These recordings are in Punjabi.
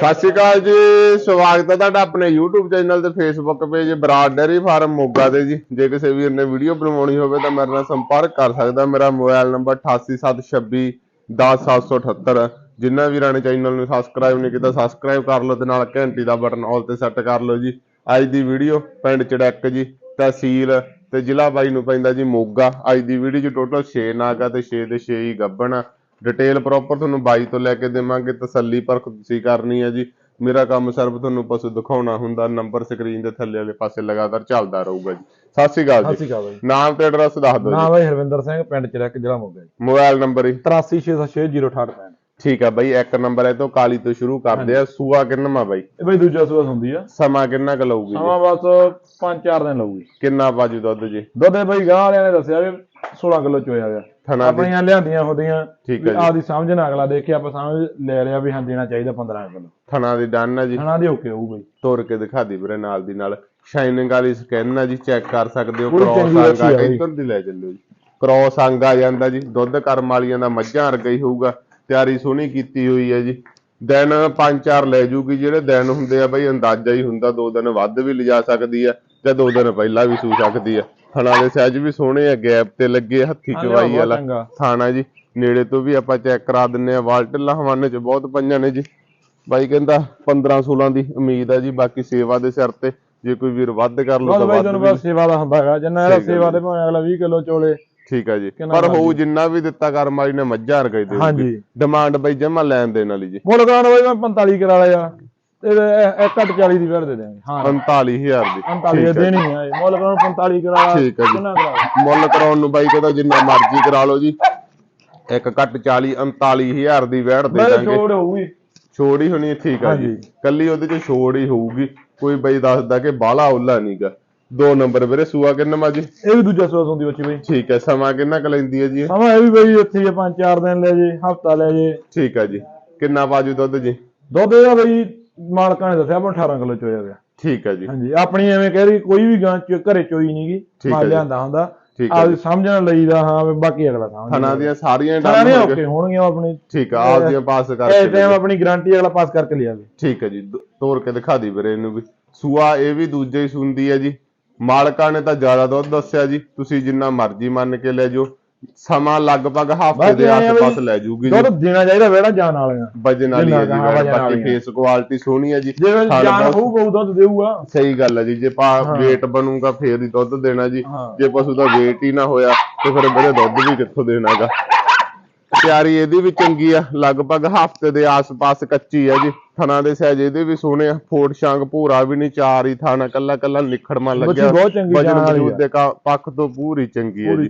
ਸਤਿ ਸ਼੍ਰੀ ਅਕਾਲ ਜੀ, ਸਵਾਗਤ ਹੈ ਤੁਹਾਡਾ ਆਪਣੇ YouTube ਚੈਨਲ ਤੇ Facebook page Broad dairy farm Moga ਤੇ ਜੀ। ਜੇ ਕਿਸੇ ਵੀਰ ਨੇ ਵੀਡੀਓ ਬਣਵਾਉਣੀ ਹੋਵੇ ਤਾਂ ਮੇਰੇ ਨਾਲ ਸੰਪਰਕ ਕਰ ਸਕਦਾ। ਮੇਰਾ ਮੋਬਾਈਲ ਨੰਬਰ 8876 10778 ਜਿਨ੍ਹਾਂ ਵੀਰਾਂ ਨੇ ਚੈਨਲ ਨੂੰ ਸਬਸਕ੍ਰਾਈਬ ਨਹੀਂ ਕੀਤਾ ਸਬਸਕ੍ਰਾਈਬ ਕਰ ਲਓ ਤੇ ਨਾਲ ਘੰਟੀ ਦਾ ਬਟਨ ਆਲ ਤੇ ਸੈੱਟ ਕਰ ਲਓ ਜੀ। ਅੱਜ ਦੀ ਵੀਡੀਓ ਪਿੰਡ ਚੜੈਕ ਜੀ, ਤਹਿਸੀਲ ਤੇ ਜ਼ਿਲ੍ਹਾ ਬਾਈ ਨੂੰ ਪੈਂਦਾ ਜੀ ਮੋਗਾ। ਅੱਜ ਦੀ ਵੀਡੀਓ 'ਚ ਟੋਟਲ 6 ਨਾਗ ਆ ਤੇ 6 ਦੇ 6 ਹੀ ਗੱਬਣ ਆ। ਡਿਟੇਲ ਪ੍ਰੋਪਰ ਤੁਹਾਨੂੰ ਬਾਈ ਤੋਂ ਲੈ ਕੇ ਦੇਵਾਂਗੇ ਤਸੱਲੀ ਪਰਖ ਤੁਸੀਂ ਕਰਨੀ ਹੈ ਜੀ। ਮੇਰਾ ਕੰਮ ਸਿਰਫ ਤੁਹਾਨੂੰ ਪਸ਼ੂ ਦਿਖਾਉਣਾ ਹੁੰਦਾ ਨੰਬਰ ਸਕਰੀਨ ਦੇ ਥੱਲੇ ਵਾਲੇ ਪਾਸੇ ਲਗਾਤਾਰ ਚੱਲਦਾ ਰਹੂਗਾ ਜੀ। ਸਤਿ ਸ਼੍ਰੀ ਅਕਾਲ ਜੀ। ਅਕਾਲ ਬਾਈ। ਨਾਮ ਤੇ ਐਡਰੈਸ ਦੱਸ ਦਿਓ ਨਾਮ ਜੀ। ਬਾਈ ਹਰਵਿੰਦਰ ਸਿੰਘ ਪਿੰਡ ਚਰਕ ਜ਼ਿਲ੍ਹਾ ਮੋਗਾ ਜੀ। ਮੋਬਾਈਲ ਨੰਬਰ ਹੀ 8366606865 ਠੀਕ ਹੈ ਬਾਈ ਇੱਕ ਨੰਬਰ ਹੈ ਤੋਂ ਕਾਲੀ ਤੋਂ ਸ਼ੁਰੂ ਕਰਦੇ ਆ। ਸੂਆ ਕਿੰਨਾ ਬਾਈ? ਇਹ ਬਾਈ ਦੂਜਾ ਸੂਆ ਹੁੰਦੀ ਆ। ਸਮਾਂ ਕਿੰਨਾ ਕੁ ਲਊਗੀ ਸਮਾਂ ਬਸ 5-4 ਦਿਨ ਲਊਗੀ। ਕਿੰਨਾ ਬਾਜੂ ਦੁੱਧ ਜੀ? ਦੁੱਧ ਇਹ ਬਾਈ ਗਾਂ ਵਾਲਿਆਂ ਨੇ ਦੱਸਿਆ ਵੀ 16 ਕਿਲੋ ਚੋਇਆ ਗਿਆ ਥਣਾ ਆਪਣੀਆਂ ਲਿਆਂਦੀਆਂ ਹੁੰਦੀਆਂ ਠੀਕ ਹੈ ਜੀ। ਆਪਦੀ ਸਮਝ ਨਾਲ ਅਗਲਾ ਦੇਖੇ ਆਪਾਂ ਸਮਝ ਲੈ ਲਿਆ ਵੀ ਹਾਂ ਦੇਣਾ ਚਾਹੀਦਾ 15 ਕਿਲੋ। ਥਣਾ ਦੀ ਡਨ ਹੈ ਜੀ। ਖਾਣਾ ਦੇ ਓਕੇ ਹੋਊ ਬਾਈ। ਤੋੜ ਕੇ ਦਿਖਾ ਦੀ ਵੀਰੇ ਨਾਲ ਦੀ ਨਾਲ। ਸ਼ਾਈਨਿੰਗ ਵਾਲੀ ਸਕੈਨ ਆ ਜੀ ਚੈੱਕ ਕਰ ਸਕਦੇ ਹੋ। ਕ੍ਰੋਸ ਆ ਆ ਬਈ। ਇੱਧਰ ਦੀ ਲੈ ਚੱਲੋ ਜੀ। ਕ੍ਰੋਸ ਅੰਗ ਆ ਜਾਂਦਾ ਜੀ। ਦੁੱਧ ਕਰਮ ਵਾਲੀਆਂ ਦਾ ਮੱਝਾਂ ਵਰਗਾ ਹੀ ਹੋਊਗਾ। ਤਿਆਰੀ ਸੋਹਣੀ ਕੀਤੀ ਹੋਈ ਹੈ ਜੀ। ਦਿਨ ਪੰਜ ਚਾਰ ਲੈ ਜੂਗੀ ਜਿਹੜੇ ਦਿਨ ਹੁੰਦੇ ਆ ਬਈ ਅੰਦਾਜ਼ਾ ਹੀ ਹੁੰਦਾ ਦੋ ਦਿਨ ਵੱਧ ਵੀ ਲਿਜਾ ਸਕਦੀ ਆ ਜਾਂ ਦੋ ਦਿਨ ਪਹਿਲਾਂ ਵੀ ਸੂ ਸਕਦੀ ਆ। ਥਣਾ ਦੇ ਸਹਿਜ ਵੀ ਸੋਹਣੇ ਆ ਗੈਪ ਤੇ ਲੱਗੇ ਹੱਥੀ ਚਵਾਈ ਵਾਲਾ। ਥਾਣਾ ਜੀ। ਨੇੜੇ ਤੋਂ ਵੀ ਆਪਾਂ ਚੈੱਕ ਕਰਾ ਦਿੰਨੇ ਆ ਵਾਲਟਲਾ ਹਵਾਨੇ ਚ ਬਹੁਤ ਪਈਆਂ ਨੇ ਜੀ। ਬਾਈ ਕਹਿੰਦਾ 15 16 ਦੀ ਉਮੀਦ ਹੈ ਜੀ ਬਾਕੀ ਸੇਵਾ ਦੇ ਸਿਰ ਤੇ ਜੇ ਕੋਈ ਵੀਰ ਵੱਧ ਕਰ ਲੂ ਤਾਂ ਵੱਧ ਵੀ ਸੇਵਾ ਦਾ ਹੁੰਦਾ ਹੈਗਾ। ਜਿੰਨਾ ਇਹਦਾ ਸੇਵਾ ਦੇ ਭਾਵੇਂ ਅਗਲਾ 20 ਕਿਲੋ ਚੋਲੇ ਠੀਕ ਹੈ ਜੀ। ਪਰ ਹੋਊ ਮਰਜ਼ੀ। ਜਿੰਨਾ ਵੀ ਦਿੱਤਾ ਕਰਮ ਵਾਲੀ ਨੇ ਮੱਝਾਂ ਰਗਈ ਦੇ ਹਾਂਜੀ। ਡਿਮਾਂਡ ਬਈ ਜਮਾ ਲੈਣ ਦੇਣ ਵਾਲੀ ਜੀ। ਮੁੱਲ ਕਰਾਉਣ ਬਾਈ ਮੈਂ 45 ਕਰਾ ਲਿਆ। ਤੇ ਇਹ ਇੱਕ ਘੱਟ 40 ਦੀ ਵੇੜ ਦੇ ਦਿਆਂਗੇ। ਹਾਂ। 49000 ਦੀ। 45 ਦੇ ਦੇਣੀ ਹੈ ਮੁੱਲ ਕਰਾਉਣ 45 ਕਰਾ ਠੀਕ ਹੈ ਜੀ। ਮੁੱਲ ਕਰਾਉਣ ਨੂੰ ਬਾਈ ਕਹਿੰਦਾ ਜਿੰਨਾ ਮਰਜ਼ੀ ਕਰਾ ਲਓ ਜੀ। ਇੱਕ ਘੱਟ 40 39000 ਦੀ ਵੈੜ ਦੇ ਦਾਂਗੇ। ਛੋੜ ਹੋਊਗੀ। ਛੋੜ ਹੀ ਹੋਣੀ ਹੈ, ਠੀਕ ਆ ਜੀ। ਕੱਲੀ ਉਹਦੇ ਚ ਛੋੜ ਹੀ ਹੋਊਗੀ। ਕੋਈ ਬਈ ਦੱਸਦਾ ਕਿ ਬਾਲਾ ਉੱਲਾ ਨਹੀਂਗਾ ਦੋ ਨੰਬਰ ਵੀਰੇ ਸੂਆ ਕਿੰਨਾ ਜੀ ਇਹ ਵੀ ਦੂਜਾ ਸੋਸ ਹੁੰਦੀ ਬੱਚੀ ਬਈ। ਠੀਕ ਹੈ ਸਮਾਂ ਕਿੰਨਾ ਕੁ ਲੈਂਦੀ ਹੈ ਜੀ ਇਹ? ਸਮਾਂ ਇਹ ਵੀ ਬਈ ਇੱਥੇ ਆ, ਪੰਜ ਚਾਰ ਦਿਨ ਲੈ ਜੇ ਹਫਤਾ ਲੈ ਜੇ। ਠੀਕ ਹੈ ਜੀ। ਕਿੰਨਾ ਬਾਜੂ ਦੁੱਧ ਜੀ? ਦੁੱਧ ਇਹਦਾ ਬਈ ਮਾਲਕਾਂ ਨੇ ਦੱਸਿਆ ਆਪਾਂ 18 ਕਿਲੋ ਚੋਇਆ ਗਿਆ ਠੀਕ ਹੈ ਜੀ। ਹਾਂਜੀ ਆਪਣੀ ਐਵੇਂ ਕਹਿ ਰਹੀ ਕੋਈ ਵੀ ਗਾਂ ਚ ਘਰੇ ਚੋਈ ਨਹੀਂਗੀ ਠੀਕ ਹੈ ਮਾਲ ਜੀ। ਲਿਆਂਦਾ ਹੁੰਦਾ। ਠੀਕ ਹੈ ਆਪਦੀ ਸਮਝਣ ਲਈਦਾ ਹਾਂ ਵੀ ਬਾਕੀ ਅਗਲਾ ਸਮਝ ਥਣਾ ਦੀਆਂ ਸਾਰੀਆਂ ਨਹੀਂ ਹੋ ਓਕੇ ਗਏ ਹੋਣਗੀਆਂ ਆਪਣੀ। ਠੀਕ ਆ ਆਪਦੀਆਂ ਪਾਸ ਇਹ ਕਰਕੇ ਟਾਈਮ ਆਪਣੀ ਗਾਰੰਟੀ ਅਗਲਾ ਪਾਸ ਕਰਕੇ ਲਿਆਵੇ ਠੀਕ ਹੈ ਜੀ ਦ- ਤੋੜ ਕੇ ਦਿਖਾ ਦੀ ਵੀਰੇ ਇਹਨੂੰ ਵੀ। ਸੂਆ ਇਹ ਵੀ ਦੂਜੇ ਹੀ ਸੁੰਦੀ ਹੈ ਜੀ। ਮਾਲਕਾਂ ਨੇ ਤਾਂ ਜ਼ਿਆਦਾ ਦੁੱਧ ਦੱਸਿਆ ਜੀ ਤੁਸੀਂ ਜਿੰਨਾ ਮਰਜ਼ੀ ਮੰਨ ਕੇ ਲੈ ਜਾਓ। ਸਮਾਂ ਲਗਭਗ ਹਫ਼ਤੇ ਦੇ ਆਸ-ਪਾਸ ਲੈ ਜੂਗੀ ਜੀ। ਦੁੱਧ ਦੇਣਾ ਚਾਹੀਦਾ ਵੇੜਾ ਜਾਨ ਵਾਲਿਆਂ ਵਜਨ ਵਾਲੀ ਹੈ ਜੀ ਜਿੰਨਾ ਵੈੜ, ਵਜਨ ਬਾਕੀ ਵਾਲੀ ਹੈ। ਫੇਸ ਕੁਆਲਿਟੀ ਸੋਹਣੀ ਹੈ ਜੀ। ਥਣ ਜਾਨ ਬਹੁਤ- ਹੋਊ ਹੋਊ ਦੁੱਧ ਦੇਊਗਾ। ਸਹੀ ਗੱਲ ਹੈ ਜੀ ਜੇ ਪਾ weight ਬਣੂਗਾ ਫੇਰ ਹੀ ਦੁੱਧ ਦੇਣਾ ਜੀ। ਹਾਂ। ਜੇ ਪਸ਼ੂ ਦਾ weight ਹੀ ਨਾ ਹੋਇਆ ਤੇ ਫਿਰ ਇਹਦੇ ਦੁੱਧ ਵੀ ਕਿੱਥੋਂ ਦੇਣਾਗਾ? ਤਿਆਰੀ ਇਹਦੀ ਵੀ ਚੰਗੀ ਆ ਲਗਭਗ ਹਫ਼ਤੇ ਦੇ ਆਸ-ਪਾਸ ਕੱਚੀ ਆ ਜੀ। ਥਣਾ ਦੇ ਸਹਿਜ ਇਹਦੇ ਵੀ ਸੋਹਣੇ ਆ ਫੋਟ ਸ਼ਾਂਗ ਭੂਰਾ ਵੀ ਨਹੀਂ ਚਾਰ ਹੀ ਥਾਣਾ ਕੱਲਾ ਕੱਲਾ ਨਿਖੜਮਾ ਲੱਗਿਆ। ਵਜਨ ਜਾਨ ਵਾਲੀ ਵਜੂਦ ਆ। ਦੇ ਕਾ- ਪੱਖ ਤੋਂ ਪੂਰੀ ਚੰਗੀ ਹੈ ਜੀ।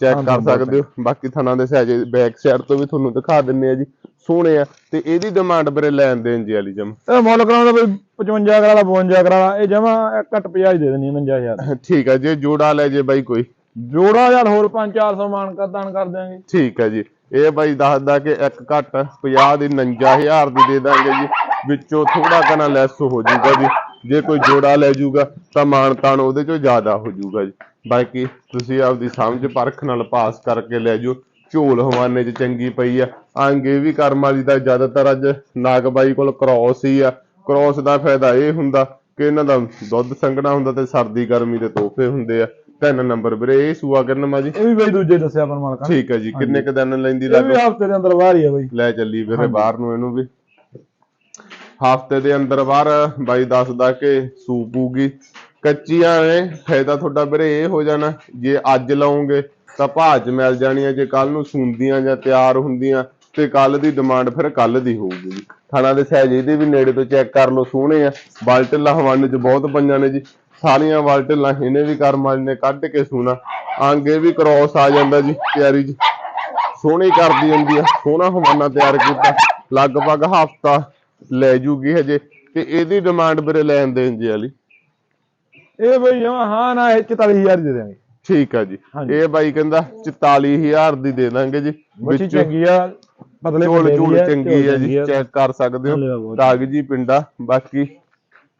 ਚੈੱਕ ਕਰ ਸਕਦੇ ਹੋ। ਬਾਕੀ ਥਣਾ ਦੇ ਸਹਿਜ ਬੈਕ ਸਾਈਡ ਤੋਂ ਵੀ ਤੁਹਾਨੂੰ ਦਿਖਾ ਦਿੰਨੇ ਆ ਜੀ। ਸੋਹਣੇ ਆ ਤੇ ਇਹਦੀ ਡਿਮਾਂਡ ਬਰੇ ਲੈਣ ਦੇਣ ਜੀ ਵਾਲੀ ਜਮ ਇਹ ਮੁੱਲ ਕਰਾਉਂਦਾ ਬਈ 55 ਕਰਾ ਲਾ 52 ਕਰਾ ਲਾ ਇਹ ਜਮਾ ਘੱਟ 50 ਦੇ ਦੇਣੀ 59000 ਠੀਕ ਆ ਜੇ ਜੋੜਾ ਲੈ ਜੇ ਬਾਈ ਕੋਈ। ਜੋੜਾ ਯਾਰ ਹੋਰ 5-400 ਮਾਨ ਕਰ ਦਾਨ ਕਰ ਦਿਆਂਗੇ। ਠੀਕ ਹੈ ਜੀ। ਇਹ ਬਾਈ ਦੱਸਦਾ ਕਿ ਇੱਕ ਘੱਟ 50 ਦੀ 49000 ਦੀ ਦੇ ਦਾਂਗੇ ਜੀ। ਵਿੱਚੋਂ ਥੋੜਾ ਕਨਾ ਲੈਸ ਹੋ ਜਾਊਗਾ ਜੀ। ਜੇ ਕੋਈ ਜੋੜਾ ਲੈ ਜੂਗਾ ਤਾਂ ਮਾਨ ਤਾਨ ਉਹਦੇ ਚੋਂ ਜ਼ਿਆਦਾ ਹੋ ਜਾਊਗਾ ਜੀ। ਬਾਕੀ ਤੁਸੀਂ ਆਪਦੀ ਸਮਝ ਪਰਖ ਨਾਲ ਪਾਸ ਕਰਕੇ ਲੈ ਜਾਓ। ਝੋਲ ਹਵਾਨੇ 'ਚ ਚੰਗੀ ਪਈ ਆ। ਅੰਗ ਵੀ ਕਰਮ ਵਾਲੀ ਦਾ ਜ਼ਿਆਦਾਤਰ ਅੱਜ ਨਾਗਬਾਈ ਕੋਲ ਕ੍ਰੋਸ ਹੀ ਆ। ਕ੍ਰੋਸ ਦਾ ਫਾਇਦਾ ਇਹ ਹੁੰਦਾ ਕਿ ਇਹਨਾਂ ਦਾ ਦੁੱਧ ਸੰਘਣਾ ਹੁੰਦਾ ਤੇ ਸਰਦੀ ਗਰਮੀ ਦੇ ਤੋਹਫੇ ਹੁੰਦੇ ਆ। ਤਿੰਨ ਨੰਬਰ ਵੀਰੇ ਇਹ ਸੂਆ ਕਰਨਮਾ ਜੀ। ਇਹ ਵੀ ਬਈ ਦੂਜੇ ਦੱਸਿਆ ਨੂੰ ਮਾਲਕਾਂ ਨੇ। ਠੀਕ ਹੈ ਜੀ ਕਿੰਨੇ ਕ ਦਿਨ ਲੈਂਦੀ ਇਹ ਲੱਗ? ਹਫ਼ਤੇ ਦੇ ਅੰਦਰ ਬਾਹਰ ਹੀ ਆ ਬਈ। ਲੈ ਚੱਲੀ ਵੀਰੇ ਬਾਹਰ ਨੂੰ ਇਹਨੂੰ ਵੀ। ਹਫ਼ਤੇ ਦੇ ਅੰਦਰ ਬਾਹਰ ਬਾਈ ਦੱਸਦਾ ਕਿ ਸੂਪੂਗੀ ਕੱਚੀਆਂ ਨੇ ਫਾਇਦਾ ਤੁਹਾਡਾ ਵੀਰੇ ਇਹ ਹੋ ਜਾਣਾ ਜੇ ਅੱਜ ਲਾਉਂਗੇ ਤਾਂ ਭਾਜ ਮਿਲ ਜਾਣੀਆਂ ਜੇ ਕੱਲ ਨੂੰ ਸੁੰਦੀਆਂ ਜਾਂ ਤਿਆਰ ਹੁੰਦੀਆਂ ਤੇ ਕੱਲ ਦੀ ਡਿਮਾਂਡ ਫਿਰ ਕੱਲ ਦੀ ਹੋਊਗੀ ਜੀ। ਥਾਣਾ ਦੇ ਸਹਿਜ ਇਹਦੇ ਵੀ ਨੇੜੇ ਤੋਂ ਚੈੱਕ ਕਰ ਲਓ ਸੋਹਣੇ ਆ। ਬਾਲਟਲਾ ਹਵਾਨੇ ਚ ਬਹੁਤ ਪਈਆਂ ਨੇ ਜੀ। ਸਾਰੀਆਂ ਬਾਲਟਲਾਂ ਇਹਨੇ ਵੀ ਕਰਮਾਂ ਨੇ ਕੱਢ ਕੇ ਸੂਣਾ। ਆਂਗੇ ਵੀ ਕ੍ਰੋਸ ਆ ਜਾਂਦਾ ਜੀ ਤਿਆਰੀ ਜੀ। ਸੋਹਣੀ ਕਰਦੀ ਹੁੰਦੀ ਆ ਸੋਹਣਾ ਹਵਾਨਾ ਤਿਆਰ ਕੀਤਾ। ਲਗਭਗ ਹਫਤਾ ਲੈ ਜੂਗੀ ਹਜੇ ਤੇ ਇਹਦੀ ਡਿਮਾਂਡ ਵੀਰੇ ਲੈਣ ਦੇਣ ਜੀ ਵਾਲੀ। ਇਹ ਬਈ ਜਮਾ ਹਾਂ ਨਾ ਇਹ 44000 ਦੀ ਦੇ ਦਿਆਂਗੇ ਠੀਕ ਆ ਜੀ। ਇਹ ਬਾਈ ਕਹਿੰਦਾ 44000 ਦੀ ਦੇ ਦਾਂਗੇ ਜੀ। ਬੱਚੀ ਵਿੱਚੋਂ ਚੰਗੀ ਆ ਦੀ ਆ, ਚੰਗੀ ਆ ਜੀ। ਚੈੱਕ ਕਰ ਸਕਦੇ ਹੋ। ਬਹੁਤ। ਕਾਗਜੀ ਪਿੰਡਾ ਬਾਕੀ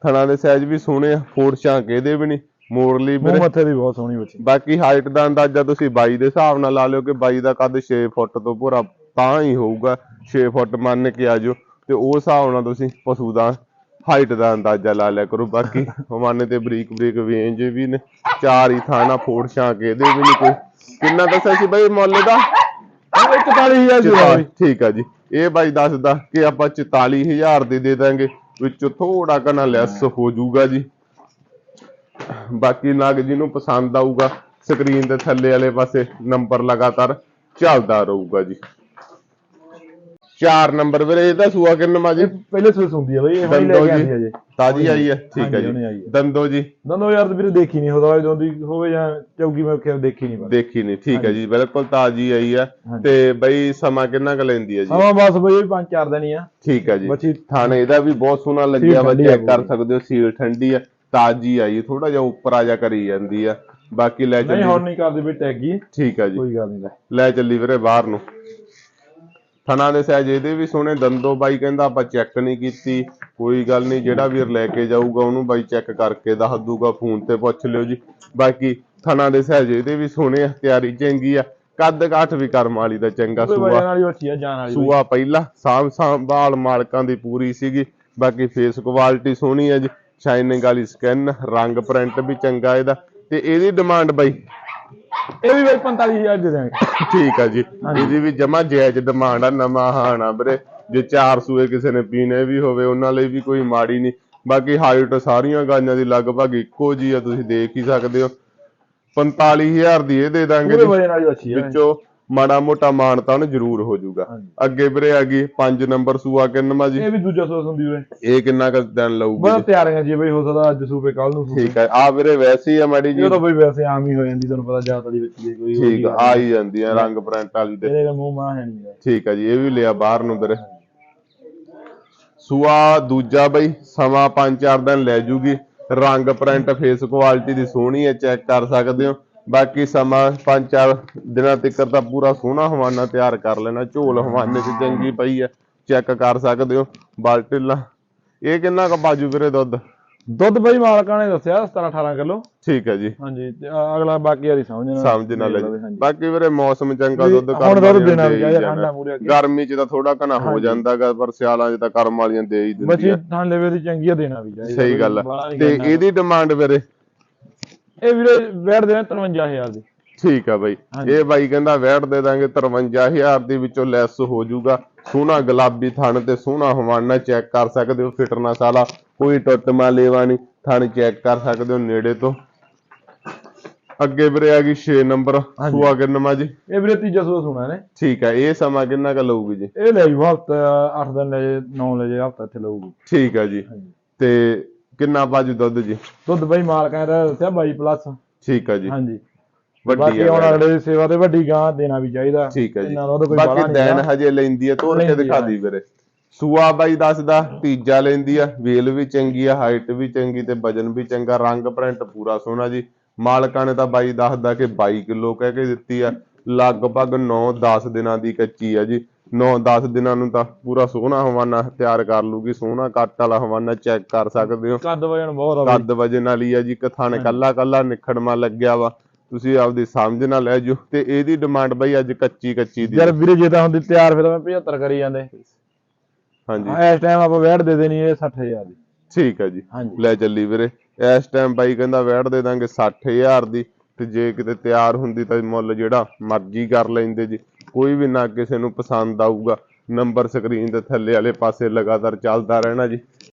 ਥਣਾ ਦੇ ਸਾਈਜ਼ ਵੀ ਸੋਹਣੇ ਆ ਫੋਰ ਛਾਂਕ ਇਹਦੇ ਵੀ ਨਹੀਂ ਮੋੜ ਲਈ ਮੂੰਹ ਵੀਰੇ। ਮੱਥੇ ਦੀ ਬਹੁਤ ਸੋਹਣੀ ਬੱਚੀ। ਬਾਕੀ ਹਾਈਟ ਦਾ ਅੰਦਾਜ਼ਾ ਤੁਸੀਂ ਬਾਈ ਦੇ ਹਿਸਾਬ ਨਾਲ ਲਾ ਲਿਓ ਕਿ ਬਾਈ ਦਾ ਕੱਦ 6 ਫੁੱਟ ਤੋਂ ਪੂਰਾ ਤਾਂ ਹੀ ਹੋਊਗਾ 6 ਫੁੱਟ ਮੰਨ ਕੇ ਆਜੋ ਤੇ ਉਸ ਹਿਸਾਬ ਨਾਲ ਤੁਸੀਂ ਪਸ਼ੂ ਦਾ ਹਾਈਟ ਦਾ ਅੰਦਾਜ਼ਾ ਲਾ ਲਿਆ ਕਰੋ। ਬਾਕੀ ਹਵਾਨੇ ਤੇ ਬਰੀਕ ਬਰੀਕ ਵੇਂਜ ਵੀ ਨੇ ਚਾਰ ਹੀ ਥਾਣਾ ਫੋੜ ਛਾਂ ਕੇ ਇਹਦੇ ਵੀ ਨਹੀਂ ਕੋਈ। ਕਿੰਨਾ ਦੱਸਿਆ ਸੀ ਬਈ ਮੁੱਲ ਦਾ? ਇਹ 44000 ਦੀ ਹੋਇਆ ਬਈ ਠੀਕ ਆ ਜੀ। ਇਹ ਬਾਈ ਦੱਸਦਾ ਕਿ ਆਪਾਂ 44000 ਦੇ ਦੇ ਦਾਂਗੇ। ਵਿੱਚੋਂ ਥੋੜਾ ਕਨਾ ਲੈਸ ਹੋ ਜਾਊਗਾ ਜੀ। ਬਾਕੀ ਨਗ ਜਿਹਨੂੰ ਪਸੰਦ ਆਊਗਾ। ਸਕਰੀਨ ਦੇ ਥੱਲੇ ਵਾਲੇ ਪਾਸੇ ਨੰਬਰ ਲਗਾਤਾਰ ਚੱਲਦਾ ਰਹੂਗਾ ਜੀ। ਚਾਰ ਨੰਬਰ ਵੀਰੇ ਇਹਦਾ ਸੂਆ ਕਿੰਨਾ ਜੀ? ਪਹਿਲੇ ਸੂਸ ਹੁੰਦੀ ਆ ਬਈ ਇਹ ਹੁਣੀ ਲੈ ਦੰਦੋ ਕੇ ਆਂਦੀ ਜੀ ਆ ਜੇ। ਤਾਜੀ ਆਈ ਹੈ ਠੀਕ ਹੈ ਹਾਂਜੀ, ਹੁਣੇ ਆਈ ਜੀ ਹੈ। ਦੰਦੋ ਜੀ। ਦੋਨੋਂ ਯਾਰ ਤੇ ਵੀਰੇ ਦੇਖੀ ਨਹੀਂ ਹੋਦਾ ਦੋਂਦੀ ਹੋਵੇ ਜਾਂ ਚੌਗੀ ਮੈਂ ਖਿਆ ਦੇਖੀ ਨਹੀਂ ਪਰ। ਦੇਖੀ ਨਹੀਂ ਠੀਕ ਹੈ ਜੀ ਬਿਲਕੁਲ ਤਾਜੀ ਆਈ ਹੈ ਹਾਂਜੀ। ਤੇ ਬਈ ਸਮਾਂ ਕਿੰਨਾ ਕੁ ਲੈਂਦੀ ਹੈ ਜੀ? ਹਾਂ ਬਸ ਬਈ ਇਹ ਪੰਜ ਚਾਰ ਦਿਨ ਹੀ ਆ। ਠੀਕ ਹੈ ਜੀ। ਬੱਚੀ ਥਾਣੇ ਇਹਦਾ ਵੀ ਬਹੁਤ ਸੋਹਣਾ ਲੱਗਿਆ ਵਾ ਠੰਡੀ ਆ ਚੈੱਕ ਕਰ ਪੂਰੀ। ਸਕਦੇ ਹੋ ਸੀਲ ਠੰਡੀ ਆ। ਤਾਜੀ ਆਈ ਥੋੜਾ ਜਿਹਾ ਉੱਪਰ ਆ ਜਾ ਕਰੀ ਜਾਂਦੀ ਆ। ਬਾਕੀ ਲੈ ਨਹੀਂ ਚੱਲੀ। ਹੁਣ ਨਹੀਂ ਕਰਦੇ ਵੀ ਟੈਗੀ। ਠੀਕ ਆ ਜੀ। ਕੋਈ ਗੱਲ ਨਹੀਂ ਲੈ ਚੱਲੀ ਵੀਰੇ ਬਾਹਰ ਨੂੰ। ਥਣਾ ਦੇ ਸਹਿਜ ਇਹਦੇ ਵੀ ਸੋਹਣੇ ਦੰਦੋ ਬਾਈ ਕਹਿੰਦਾ ਆਪਾਂ ਚੈੱਕ ਨਹੀਂ ਕੀਤੀ ਕੋਈ ਗੱਲ ਨਹੀਂ ਜਿਹੜਾ ਵੀਰ ਲੈ ਕੇ ਜਾਊਗਾ ਉਹਨੂੰ ਬਾਈ ਚੈੱਕ ਕਰਕੇ ਦੱਸ ਦੂਗਾ ਫੋਨ ਤੇ ਪੁੱਛ ਲਿਓ ਜੀ। ਬਾਕੀ ਥਣਾ ਦੇ ਸਹਿਜ ਇਹਦੇ ਵੀ ਸੋਹਣੇ ਆ ਤਿਆਰੀ ਚੰਗੀ ਆ ਕੱਦ ਕਾਠ ਵੀ ਕਰਮ ਵਾਲੀ ਦਾ ਚੰਗਾ ਸੂਆ। ਆ। ਸੂਆ ਪਹਿਲਾ ਸਾਂਭ ਸੰਭਾਲ ਮਾਲਕਾਂ ਦੀ ਪੂਰੀ ਸੀਗੀ ਬਾਕੀ ਫੇਸ ਕੁਆਲਿਟੀ ਸੋਹਣੀ ਹੈ ਜੀ ਸ਼ਾਈਨਿੰਗ ਵਾਲੀ ਸਕਿਨ ਰੰਗ ਪ੍ਰਿੰਟ ਵੀ ਚੰਗਾ ਇਹਦਾ। ਤੇ ਇਹਦੀ ਡਿਮਾਂਡ ਬਾਈ ਇਹ ਵੀ ਬਈ 45000 ਦੇ ਦਾਂਗੇ ਠੀਕ ਆ ਜੀ। ਇਹਦੀ ਵੀ ਜਮਾ ਜਾਇਜ਼ ਡਿਮਾਂਡ ਆ ਨਵਾਂ ਹਾਣਾ ਵੀਰੇ। ਜੇ ਚਾਰ ਸੂਏ ਕਿਸੇ ਨੇ ਪੀਣੇ ਵੀ ਹੋਵੇ ਉਹਨਾਂ ਲਈ ਵੀ ਕੋਈ ਮਾੜੀ ਨਹੀਂ। ਬਾਕੀ ਹਾਈਟ ਸਾਰੀਆਂ ਗਾਈਆਂ ਦੀ ਲਗਭਗ ਇੱਕੋ ਜੀ ਆ ਤੁਸੀਂ ਦੇਖ ਹੀ ਸਕਦੇ ਹੋ। 45000 ਦੀ ਇਹ ਦੇ ਦਾਂਗੇ ਪੂਰੇ ਜੀ। ਵਜਨ ਵਾਲੀ ਬੱਚੀ ਆ। ਵਿੱਚੋਂ ਮਾੜਾ ਮੋਟਾ ਮਾਣ ਤਾਂ ਉਹਨੂੰ ਜ਼ਰੂਰ ਹੋ ਜਾਊਗਾ। ਅੱਗੇ ਵੀਰੇ ਆ ਗਈ 5 ਨੰਬਰ ਸੂਆ ਕਿੰਨਵਾ ਜੀ? ਇਹ ਵੀ ਦੂਜਾ ਸੂਸ ਹੁੰਦੀ ਵੀਰੇ। ਇਹ ਕਿੰਨਾ ਕੁ ਦਿਨ ਲਊਗੀ ਬੜਾ ਤਿਆਰੀਆਂ ਜੀ ਬਈ ਹੋ ਸਕਦਾ ਅੱਜ ਸੂਪੇ ਕੱਲ ਨੂੰ ਠੀਕ ਹੈ ਆ ਵੀਰੇ ਵੈਸੇ ਹੀ ਆ ਮਾੜੀ ਜੀ ਇਹ ਤਾਂ ਬਈ ਵੈਸੇ ਆਮ ਹੀ ਹੋ ਜਾਂਦੀ ਤੁਹਾਨੂੰ ਪਤਾ ਜ਼ਿਆਦਾ ਦੀ ਵਿੱਚ ਦੀ ਕੋਈ ਠੀਕ ਆ ਹੀ ਜਾਂਦੀ। ਆ ਰੰਗ ਪ੍ਰਿੰਟ ਵਾਲੀ ਤੇ। ਇਹਦੇ ਮੂੰਹ ਮਾਂ ਹੈ ਨਹੀਂ। ਠੀਕ ਆ ਜੀ ਇਹ ਵੀ ਲਿਆ ਬਾਹਰ ਨੂੰ ਵੀਰੇ। ਸੂਆ ਦੂਜਾ ਬਈ ਸਮਾਂ 5-4 ਦਿਨ ਲੈ ਜੂਗੀ। ਰੰਗ ਪ੍ਰਿੰਟ ਫੇਸ ਕੁਆਲਿਟੀ ਦੀ ਸੋਹਣੀ ਹੈ ਚੈੱਕ ਕਰ ਸਕਦੇ ਹੋ। ਬਾਕੀ ਸਮਾਂ 5-4 ਦਿਨਾਂ ਤੱਕ ਤਾਂ ਪੂਰਾ ਸੋਹਣਾ ਹਵਾਨਾ ਤਿਆਰ ਕਰ ਲੈਣਾ ਝੋਲ ਹਵਾਨੇ 'ਚ ਚੰਗੀ ਪਈ ਹੈ ਚੈੱਕ ਕਰ ਸਕਦੇ ਹੋ ਬਾਲਟਿਲਾ ਇਹ ਕਿੰਨਾ ਕੁ ਬਾਜੂ ਵੀਰੇ ਦੁੱਧ ਦੁੱਧ ਬਈ ਮਾਲਕਾਂ ਨੇ ਦੱਸਿਆ 17 18 ਕਿਲੋ ਠੀਕ ਹੈ ਜੀ ਹਾਂਜੀ ਤੇ ਆ- ਅਗਲਾ ਬਾਕੀ ਵਾਲੀ ਸਮਝ ਨਾਲ ਸਮਝ ਨਾਲ। ਬਾਕੀ ਵੀਰੇ ਮੌਸਮ ਚੰਗਾ ਦੁੱਧ ਹੁਣ ਦੁੱਧ ਵਾਲੀਆਂ ਦੇਣਾ ਵੀ। ਠੰਡਾ। ਗਰਮੀ 'ਚ ਤਾਂ ਥੋੜਾ ਘਣਾ ਹੋ। ਜਾਂਦਾਗਾ ਪਰ ਸਿਆਲਾਂ 'ਚ ਤਾਂ ਕਰਮ ਵਾਲੀਆਂ ਦੇ ਹੀ ਬੱਚੀ ਦਿੰਦੀਆਂ ਥਾਂ ਲੈਵੇ ਦੀ ਚੰਗੀ ਆ ਦੇਣਾ ਵੀ ਚਾਹੀਦਾ ਸਹੀ ਗੱਲ ਤੇ। ਇਹਦੀ ਡਿਮਾਂਡ ਵੀਰੇ ਇਹ ਵੀਰੇ ਬੈਠ ਦੇ 53000 ਦੀ। ਠੀਕ ਆ ਬਾਈ। ਇਹ ਬਾਈ ਕਹਿੰਦਾ ਵੈਟ ਦੇ ਦਾਂਗੇ 53000 ਦੇ ਵਿੱਚੋਂ ਲੈਸ ਹੋ ਜਾਊਗਾ। ਸੋਹਣਾ ਗੁਲਾਬੀ ਥਣ ਤੇ ਸੋਹਣਾ ਹਵਾਨਾ ਚੈੱਕ ਕਰ ਸਕਦੇ ਹੋ ਫਿਟਨੈਸ ਵਾਲਾ ਕੋਈ ਟੁੱਟਮਾ ਲੇਵਾ ਨਹੀਂ ਥਣ ਚੈੱਕ ਕਰ ਸਕਦੇ ਹੋ ਨੇੜੇ ਤੋਂ। ਅੱਗੇ ਵੀਰੇ ਆ ਗਈ 6 ਨੰਬਰ। ਸੂਆ ਕਿੰਨਾ ਜੀ? ਇਹ ਵੀਰੇ ਤੀਜਾ ਸੂਆ ਸੁਣਾ ਨੇ ਠੀਕ ਹੈ ਇਹ ਸਮਾਂ ਕਿੰਨਾ ਕੁ ਲਊਗੀ ਜੀ? ਇਹ ਲੈ ਜੂ ਹਫਤਾ 8 ਦਿਨ ਲੈ ਜੇ 9 ਲੈ ਜੇ ਹਫਤਾ ਇੱਥੇ ਲਊਗੀ। ਠੀਕ ਹੈ ਜੀ। ਤੇ ਕਿੰਨਾ ਬਾਜੂ ਦੁੱਧ ਜੀ? ਦੁੱਧ ਬਈ ਮਾਲਕਾਂ ਦਾ ਦੱਸਿਆ 22 ਪਲੱਸ ਠੀਕ ਹੈ ਜੀ। ਹਾਂਜੀ। ਵੱਡੀ ਬਾਕੀ ਆ। ਵਾਲੇ ਦੀ ਸੇਵਾ ਤੇ ਵੱਡੀ ਗਾਂ ਦੇਣਾ ਵੀ ਚਾਹੀਦਾ। ਠੀਕ ਹੈ ਜੀ। ਇੰਨਾ ਉਹਦਾ ਕੋਈ ਬਾਹਲਾ ਬਾਕੀ ਨਹੀਂ ਦੈਨ। ਹਜੇ ਲੈਂਦੀ ਆ ਤੋੜ ਕੇ ਲੈਂਦੀ ਆ, ਦਿਖਾ ਦੀ ਵੀਰੇ। ਸੂਆ ਬਾਈ ਦੱਸਦਾ ਤੀਜਾ ਲੈਂਦੀ ਆ ਵੇਲ ਵੀ ਚੰਗੀ ਆ ਹਾਈਟ ਵੀ ਚੰਗੀ ਤੇ ਵਜਨ ਵੀ ਚੰਗਾ ਰੰਗ ਪ੍ਰਿੰਟ ਪੂਰਾ ਸੋਹਣਾ ਜੀ। ਮਾਲਕਾਂ ਨੇ ਤਾਂ ਬਾਈ ਦੱਸਦਾ ਕਿ 22 ਕਿਲੋ ਕਹਿ ਕੇ ਦਿੱਤੀ ਆ। ਲਗਭਗ 9-10 ਦਿਨਾਂ ਦੀ ਕੱਚੀ ਆ ਜੀ। 9-10 ਦਿਨਾਂ ਨੂੰ ਤਾਂ ਪੂਰਾ ਸੋਹਣਾ ਹਵਾਨਾ ਤਿਆਰ ਕਰ ਲੂਗੀ। ਸੋਹਣਾ ਕੱਟ ਵਾਲਾ ਹਵਾਨਾ ਚੈੱਕ ਕਰ ਸਕਦੇ ਹੋ। ਕੱਦ ਵਜਨ ਬਹੁਤ ਆ ਕੱਦ ਵਜਨ ਵਾਲੀ ਆ ਜੀ। ਕਥਾਨ ਕੱਲਾ ਕੱਲਾ ਨਿਖੜਮਾ ਲੱਗਿਆ ਵਾ। ਤੁਸੀਂ ਆਪਦੀ ਸਮਝ ਨਾਲ ਲੈ ਜਾਓ। ਤੇ ਇਹਦੀ ਡਿਮਾਂਡ ਬਈ ਅੱਜ ਕੱਚੀ ਕੱਚੀ ਦੀ। ਯਾਰ ਵੀਰੇ ਜੇ ਤਾਂ ਹੁੰਦੀ ਤਿਆਰ ਫਿਰ ਮੈਂ 75 ਕਰੀ ਜਾਂਦੇ। ਹਾਂਜੀ। ਹਾਂ, ਇਸ ਟਾਈਮ ਆਪਾਂ ਵੈਟ ਦੇ ਦੇਣੀ ਇਹ 60000 ਦੀ। ਠੀਕ ਹੈ ਜੀ। ਲੈ ਚੱਲੀ ਵੀਰੇ। ਇਸ ਟਾਈਮ ਬਾਈ ਕਹਿੰਦਾ ਵੈਟ ਦੇ ਦਾਂਗੇ 60000 ਦੀ। ਤੇ ਜੇ ਕਿਤੇ ਤਿਆਰ ਹੁੰਦੀ ਤਾਂ ਮੁੱਲ ਜਿਹੜਾ ਮਰਜ਼ੀ ਕਰ ਲੈਂਦੇ ਜੀ। ਕੋਈ ਵੀ ਨਾ ਕਿਸੇ ਨੂੰ ਪਸੰਦ ਆਊਗਾ। ਨੰਬਰ ਸਕਰੀਨ ਦੇ ਥੱਲੇ ਵਾਲੇ ਪਾਸੇ ਲਗਾਤਾਰ ਚੱਲਦਾ ਰਹਿਣਾ ਜੀ।